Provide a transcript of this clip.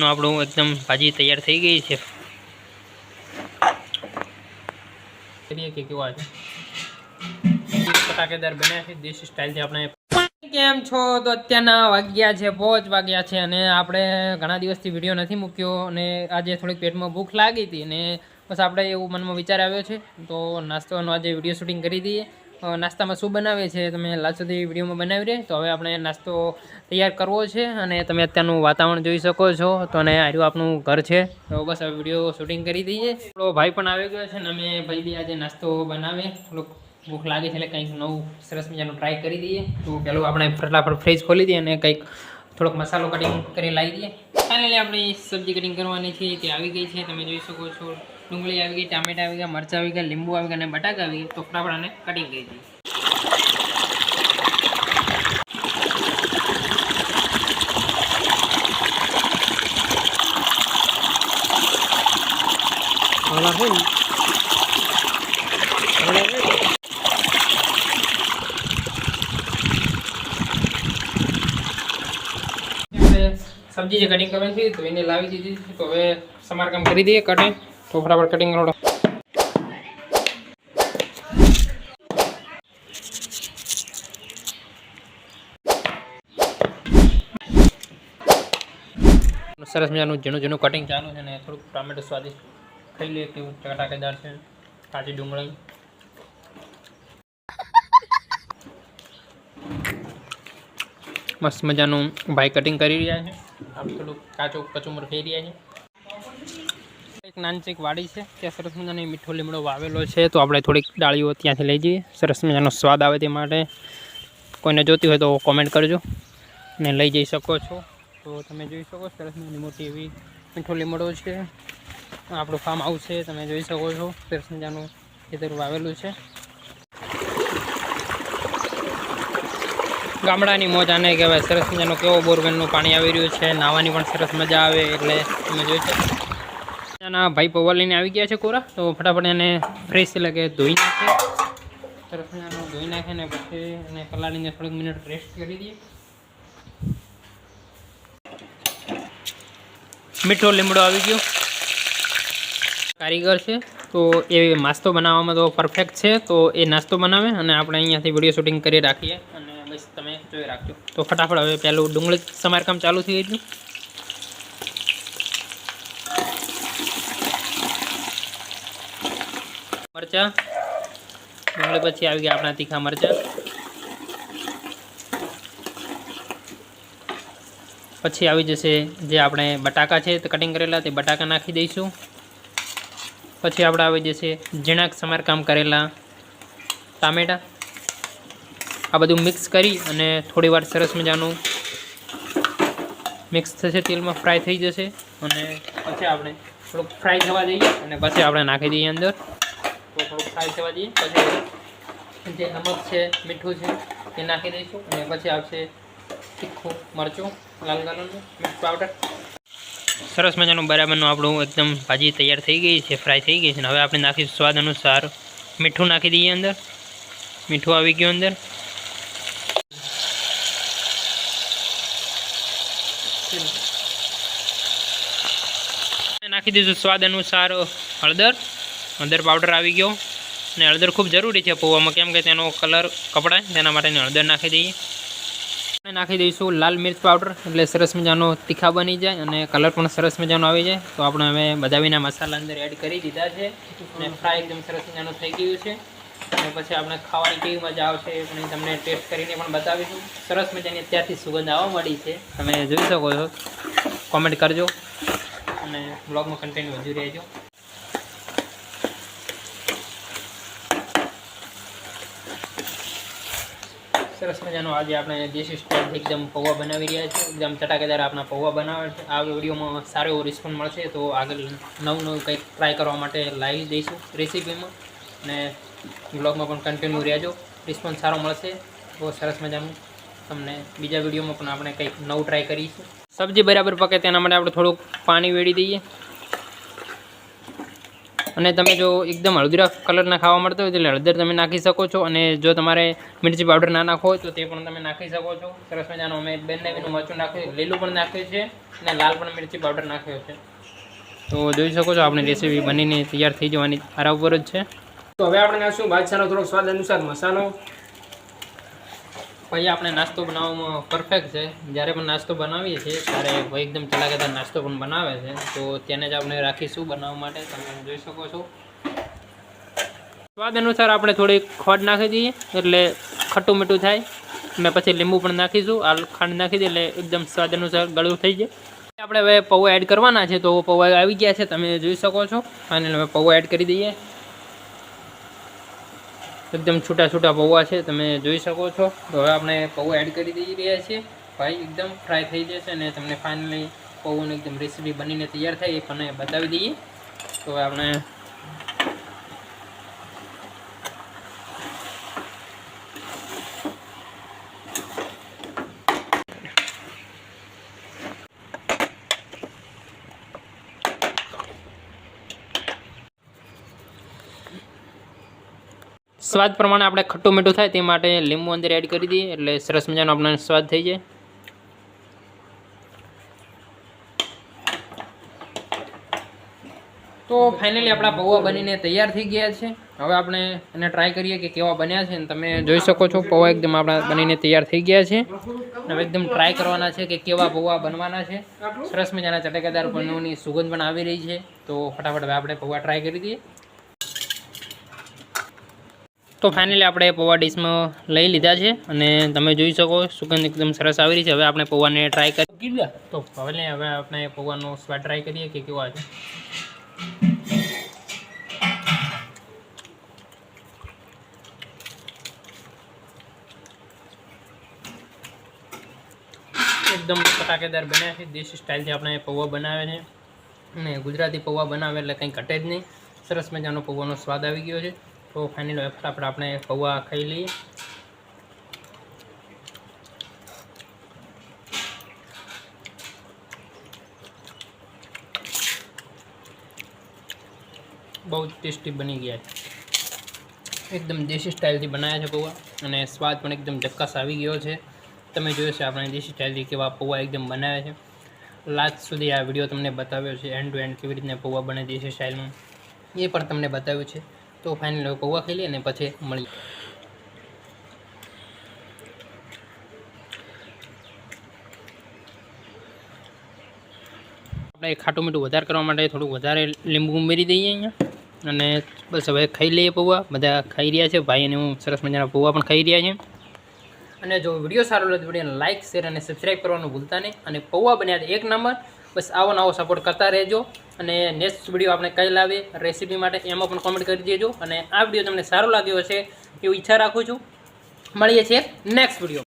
આપણું એકદમ ભાજી તૈયાર થઈ ગઈ છે. કેમ છો? તો અત્યારના વાગ્યા છે, પોચ વાગ્યા છે અને આપણે ઘણા દિવસથી વીડિયો નથી મૂક્યો અને આજે થોડીક પેટમાં ભૂખ લાગી હતી અને બસ આપણે એવું મનમાં વિચાર આવ્યો છે. તો નાસ્તાનો આજે વીડિયો શૂટિંગ કરી દઈએ. નાસ્તામાં શું બનાવે છે તમે લાસ્ટ સુધી વિડીયોમાં બનાવી રહે. તો હવે આપણે નાસ્તો તૈયાર કરવો છે અને તમે અત્યારનું વાતાવરણ જોઈ શકો છો. તો અને આર્યું આપણું ઘર છે. તો બસ હવે વીડિયો શૂટિંગ કરી દઈએ. થોડો ભાઈ પણ આવી ગયો છે અને અમે ભાઈ બી આજે નાસ્તો બનાવે થોડુંક ભૂખ લાગે છે એટલે કંઈક નવું સરસ મજાનું ટ્રાય કરી દઈએ. તો પહેલું આપણે ફટાફટ ફ્રીજ ખોલી દઈએ અને કંઈક થોડોક મસાલો કટિંગ કરી લાવી દઈએ. ફાઇનલી આપણી સબ્જી કટિંગ કરવાની છે. તે આવી ગઈ છે. તમે જોઈ શકો છો. ડુંગળી આવી ગઈ ટામેટા આવી ગયા મરચાં આવી ગયા લીંબુ આવી ગયા અને બટાકા આવી ગયા. તો ફટાફટ આને કટિંગ કરી દઈએ સબ્જી જે કટિંગ કરવાની છે તો એને લાવી દીધી. તો હવે સમારકામ કરી દઈએ કટે તો બરાબર કટિંગ કરો. સરસ મજાનું ઝીણું ઝીણું કટિંગ ચાલુ છે ને થોડુંક ટામેટો સ્વાદિષ્ટ ખાઈ લઈએ તેવું ચટાકેદાર છે, કાચી ડુંગળી. મસ્ત મજાનું ભાઈ કટિંગ કરી રહ્યા છે. આમ થોડુંક કાચું કચુંબર થઈ રહ્યા છે. એક નાનચીક વાડી છે, ત્યાં સરસ મજાનો મીઠો લીમડો વાવેલો છે, તો આપણે થોડીક ડાળીઓ ત્યાંથી લઈ જઈએ. સરસ મજાનો સ્વાદ આવે તે માટે. કોઈને જોતી હોય તો કોમેન્ટ કરજો ને લઈ જઈ શકો છો. તો તમે જોઈ શકો સરસ મજાની મોટી એવી મીઠો લીમડો છે. આપણું ફાર્મ હાઉસ છે, તમે જોઈ શકો છો, સરસ મજાનું ખેતર વાવેલું છે. ગામડાની મોજ કહેવાય, સરસ મજાનો કેવો બોરવેલનું પાણી આવી રહ્યું છે નાહવાની પણ સરસ મજા આવે, એટલે તમે જોઈ શકો ત્યાંના ભાઈ પૌવા લઈને આવી ગયા છે કોરા. તો ફટાફટ એને ફ્રેશ એટલે કે ધોઈ નાખે. મજાનું ધોઈ નાખે ને પછી એને પલાળીને થોડીક મિનિટ રેસ્ટ કરી દઈએ. મીઠો લીમડો આવી ગયો. કારીગર છે. તો એ નાસ્તો બનાવવામાં તો પરફેક્ટ છે. તો એ નાસ્તો બનાવે અને આપણે અહીંયાથી વીડિયો શૂટિંગ કરી રાખીએ. અને બસ તમે જોઈ રાખજો. તો ફટાફટ હવે પહેલું ડુંગળી સમારકામ ચાલુ થઈ ગયું. મરચા. ડુંગળી પછી આવી ગયા આપણા તીખા મરચા. પછી આવી જશે જે આપણે બટાકા છે તે કટિંગ કરેલા, તે બટાકા નાખી દઈશું. પછી આપણે આવી જશે ઝીણાક સમારકામ કરેલા ટામેટા. આ બધું મિક્સ કરી અને થોડી વાર સરસ મજાનું મિક્સ થશે, તેલમાં ફ્રાય થઈ જશે. અને પછી આપણે થોડુંક ફ્રાય થવા દઈએ અને પછી આપણે નાખી દઈએ અંદર. થોડુંક ફ્રાય થવા દઈએ. પછી જે નમક છે, મીઠું છે તે નાખી દઈશું. અને પછી આવશે તીખું મરચું, લાલ કલરનું મિર્ચ પાવડર સરસ મજાનું બરાબરનું આપણું એકદમ ભાજી તૈયાર થઈ ગઈ છે ફ્રાય થઈ ગઈ છે. હવે આપણે નાખીશું સ્વાદ અનુસાર મીઠું નાખી દઈએ અંદર. મીઠું આવી ગયું અંદર. નાખી દઈશું સ્વાદ અનુસાર હળદર. હળદર પાવડર આવી ગયો. અને હળદર ખૂબ જરૂરી છે પૌવામાં. કેમ કે તેનો કલર કપડાય તેના માટે હળદર નાખી દઈએ. અને નાખી દઈશું લાલ મિર્ચ પાવડર એટલે સરસ મજાનો તીખા બની જાય અને કલર પણ સરસ મજાનો આવી જાય. તો આપણે હવે બદામીના મસાલા અંદર એડ કરી દીધા છે. અને ફ્રાય એકદમ સરસ મજાનું થઈ ગયું છે. અને પછી આપણે ખાવાની કેવી મજા આવશે એ પણ તમને ટેસ્ટ કરીને પણ બતાવીશું. સરસ મજાની અત્યારથી સુગંધ આવવા મળી છે. તમે જોઈ શકો છો. કોમેન્ટ કરજો. અને બ્લોગમાં કન્ટેન્ટ વધુ રહેજો. સરસ મજાનો આજે આપણે દેશી સ્ટાઇલથી એકદમ પૌવા બનાવી રહ્યા છીએ. એકદમ ચટાકેદાર આપણા પૌવા બનાવે છે. આ વિડીયોમાં સારો એવો રિસ્પોન્સ મળશે તો આગળ નવું નવું કંઈક ટ્રાય કરવા માટે લાવી દઈશું રેસીપીમાં અને બ્લોગમાં પણ કન્ટિન્યુ રહેજો. રિસ્પોન્સ સારો મળશે. બહુ સરસ મજાનું. તમને બીજા વિડીયોમાં પણ આપણે કંઈક નવું ટ્રાય કરીશું. સબ્જી બરાબર પકે તેના માટે આપણે થોડુંક પાણી વેડી દઈએ. અને તમે જો એકદમ હળદરા કલરના ખાવા મળતા હોય એટલે હળદર તમે નાખી શકો છો અને જો તમારે મિરચી પાવડર ના નાખવો હોય તો તે પણ તમે નાખી શકો છો. સરસ મજાનું અમે બંને બીનું મરચું નાખ્યું, લીલું પણ નાખ્યું છે અને લાલ પણ મિરચી પાવડર નાખ્યો છે. તો જોઈ શકો છો આપણી રેસીપી બનીને તૈયાર થઈ જવાની, આરા ઉપર જ છે. તો હવે આપણે નાખશું બાદશાહનો થોડોક સ્વાદ અનુસાર મસાલો. ભાઈ, આપણે નાસ્તો બનાવવામાં પરફેક્ટ છે. જ્યારે પણ નાસ્તો બનાવીએ છીએ, ત્યારે ભાઈ એકદમ ચલાકેદાર નાસ્તો પણ બનાવે છે. તો તેને જ આપણે રાખીશું બનાવવા માટે. તમે જોઈ શકો છો. સ્વાદ અનુસાર આપણે થોડી ખોડ નાખી દઈએ, એટલે ખટ્ટું મીઠું થાય. ને પછી લીંબુ પણ નાખીશું. આ ખાંડ નાખી દઈએ, એટલે એકદમ સ્વાદ અનુસાર ગળું થઈ જાય. આપણે હવે પૌવા એડ કરવાના છે, તો પૌવા આવી ગયા છે. તમે જોઈ શકો છો. અને હવે પૌવા એડ કરી દઈએ. એકદમ છૂટા છૂટા પૌવા છે, તમે જોઈ શકો છો. તો હવે આપણે પૌવા એડ કરી દઈ રહ્યા છીએ. ભાઈ, એકદમ ફ્રાય થઈ જશે અને તમને ફાઇનલી પૌવાની એકદમ રેસીપી બનીને તૈયાર થાય એ પણ બતાવી દઈએ. તો આપણે સ્વાદ પ્રમાણે આપણે ખટ્ટું મીઠું થાય તે માટે લીંબુ અંદર એડ કરી દઈએ. એટલે સરસ મજાનો આપણને સ્વાદ થઈ જાય. તો ફાઇનલી આપણા પૌવા બનીને તૈયાર થઈ ગયા છે. હવે આપણે એને ટ્રાય કરીએ કે કેવા બન્યા છે. અને તમે જોઈ શકો છો, પૌવા એકદમ આપણા બનીને તૈયાર થઈ ગયા છે. હવે એકદમ ટ્રાય કરવાના છે કે કેવા પૌવા બનવાના છે. સરસ મજાના ચટેકાદાર પન્નુની સુગંધ પણ આવી રહી છે. તો ફટાફટ હવે આપણે પૌવા ટ્રાય કરી દઈએ. તો ફાઇનલી આપણે પૌવા ડીશમાં લઈ લીધા છે અને તમે જોઈ શકો સુગંધ એકદમ સરસ આવી રહી છે. હવે આપણે પૌવાને ટ્રાય કરી તો હવે હવે આપણે પૌવાનો સ્વાદ ટ્રાય કરીએ કે કેવા છે એકદમ ફટાકેદાર બન્યા છે. દેશી સ્ટાઇલથી આપણે પૌવા બનાવે છે. અને ગુજરાતી પૌવા બનાવે એટલે કંઈ ઘટે જ નહીં. સરસ મજાનો પૌવાનો સ્વાદ આવી ગયો છે. તો ફાઇનલ હવે ફટાફટ આપણે પૌવા ખાઈ લઈએ. બહુ જ ટેસ્ટી બની ગયા છે. એકદમ દેશી સ્ટાઇલથી બનાવ્યા છે પૌવા અને સ્વાદ પણ એકદમ જક્કાસ આવી ગયો છે. તમે જોયું છે આપણે દેશી સ્ટાઇલથી કેવા પૌવા એકદમ બનાવ્યા છે. લાસ્ટ સુધી આ વીડિયો તમને બતાવ્યો છે એન્ડ ટુ એન્ડ કેવી રીતના પૌવા બને દેશી સ્ટાઇલમાં. એ પણ તમને બતાવ્યું છે. તો ફાઇનલ પૌવા ખાઈ લઈએ અને પછી મળીએ. આપણે ખાટું મીઠું વધારે કરવા માટે થોડું વધારે લીંબુ ઉમેરી દઈએ અહીંયા. અને બસ હવે ખાઈ લઈએ પૌવા. બધા ખાઈ રહ્યા છે. ભાઈ અને હું સરસ મજાના પૌવા પણ ખાઈ રહ્યા છે. અને જો વીડિયો સારો લાગે વિડીયોને લાઇક શેર અને સબસ્ક્રાઈબ કરવાનું ભૂલતા નહીં. અને પૌવા બન્યા એક નંબર બસ આવો નવો સપોર્ટ કરતા રહેજો અને નેક્સ્ટ વીડિયો આપણે કઈ લાવીએ રેસીપી માટે એમાં પણ કોમેન્ટ કરી દેજો અને આ વીડિયો તમને સારો લાગ્યો હશે એવું ઈચ્છા રાખું છું. મળીએ છીએ નેક્સ્ટ વીડિયો